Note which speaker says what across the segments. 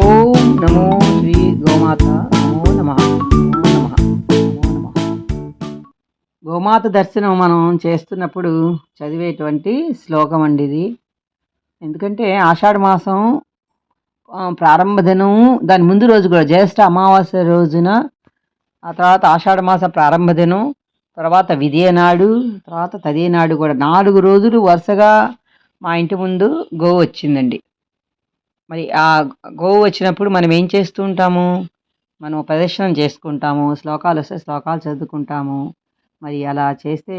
Speaker 1: ఓం నమో శ్రీ గోమాత నమో నమ. నమో నమ. నమో నమ గోమాత దర్శనం మనం చేస్తున్నప్పుడు చదివేటువంటి శ్లోకం అండి ఇది. ఎందుకంటే ఆషాఢ మాసం ప్రారంభ దినం దాని ముందు రోజు కూడా జ్యేష్ఠ అమావాస్య రోజున ఆ తర్వాత ఆషాఢ మాస ప్రారంభ దినం తర్వాత విదేనాడు తర్వాత తదేనాడు నాడు కూడా నాలుగు రోజులు వరుసగా మా ఇంటి ముందు గోవు వచ్చిందండి. మరి ఆ గోవు వచ్చినప్పుడు మనం ఏం చేస్తూ ఉంటాము? మనం ప్రదర్శనం చేసుకుంటాము శ్లోకాలు వస్తే శ్లోకాలు చదువుకుంటాము. మరి అలా చేస్తే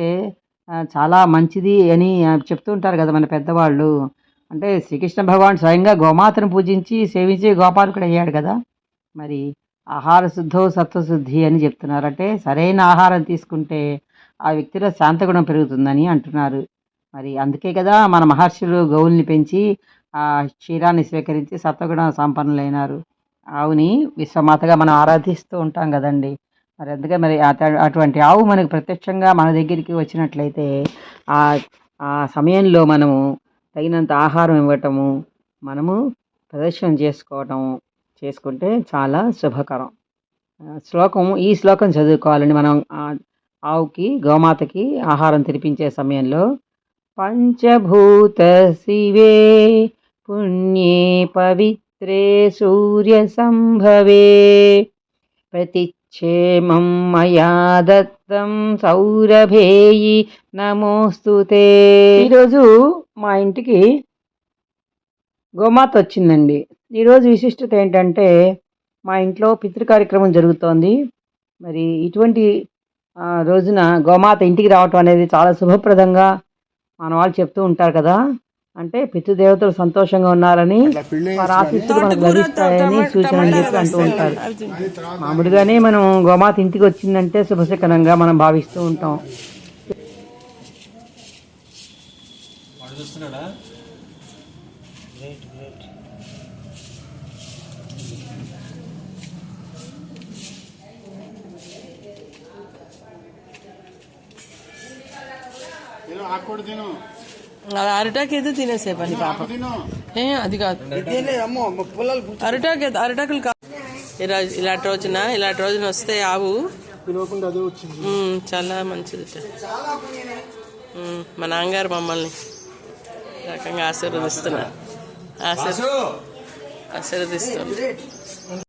Speaker 1: చాలా మంచిది అని చెప్తూ ఉంటారు కదా మన పెద్దవాళ్ళు. అంటే శ్రీకృష్ణ భగవాన్ స్వయంగా గోమాతను పూజించి సేవించి గోపాలకుడు అయ్యాడు కదా. మరి ఆహార శుద్ధో సత్వశుద్ధి అని చెప్తున్నారు. అంటే సరైన ఆహారం తీసుకుంటే ఆ వ్యక్తిలో శాంతగుణం పెరుగుతుందని అంటున్నారు. మరి అందుకే కదా మన మహర్షులు గౌల్ని పెంచి ఆ క్షీరాన్ని స్వీకరించి సత్వగుణ సంపన్నులైనారు. ఆవుని విశ్వమాతగా మనం ఆరాధిస్తూ ఉంటాం కదండి. మరి అందుకే మరి అటువంటి ఆవు మనకు ప్రత్యక్షంగా మన దగ్గరికి వచ్చినట్లయితే ఆ ఆ సమయంలో మనము తగినంత ఆహారం ఇవ్వటము మనము ప్రదర్శన చేసుకోవటము చేసుకుంటే చాలా శుభకరం. శ్లోకం ఈ శ్లోకం చదువుకోవాలండి. మనం ఆవుకి గోమాతకి ఆహారం తినిపించే సమయంలో పంచభూత శివే పుణ్యే పవిత్రే సూర్య సంభవే ప్రతిక్షేమం మయా దత్తం సౌరభేయి నమోస్తుతే ఈరోజు మా ఇంటికి గోమాత వచ్చిందండి. ఈరోజు విశిష్టత ఏంటంటే మా ఇంట్లో పితృ కార్యక్రమం జరుగుతోంది. మరి ఇటువంటి ఆ, రోజున గోమాత ఇంటికి రావటం అనేది చాలా శుభప్రదంగా మన వాళ్ళు చెప్తూ ఉంటారు కదా. అంటే పితృదేవతలు సంతోషంగా ఉన్నారని వారి ఆశీస్సులు మనకు లభిస్తాయని సూచన అని చెప్పి అంటూ ఉంటారు. మామూలుగానే మనం గోమాత ఇంటికి వచ్చిందంటే శుభశకనంగా మనం భావిస్తూ ఉంటాం.
Speaker 2: తిను
Speaker 3: అరిటాకు అయితే తినేసేపని పాపం.
Speaker 2: తిను.
Speaker 3: ఏ అది కాదు.
Speaker 2: అమ్మో పుల్లలు
Speaker 3: అరిటాకు అయితే అరిటాకులు కాదు ఇలాంటి రోజున ఇలాంటి రోజున వస్తే ఆవు. చాలా మంచిది. మా నాన్నగారు మమ్మల్ని రకంగా ఆశీర్వదిస్తున్నారు. ఆశీర్ ఆశీర్వదిస్తున్నారు.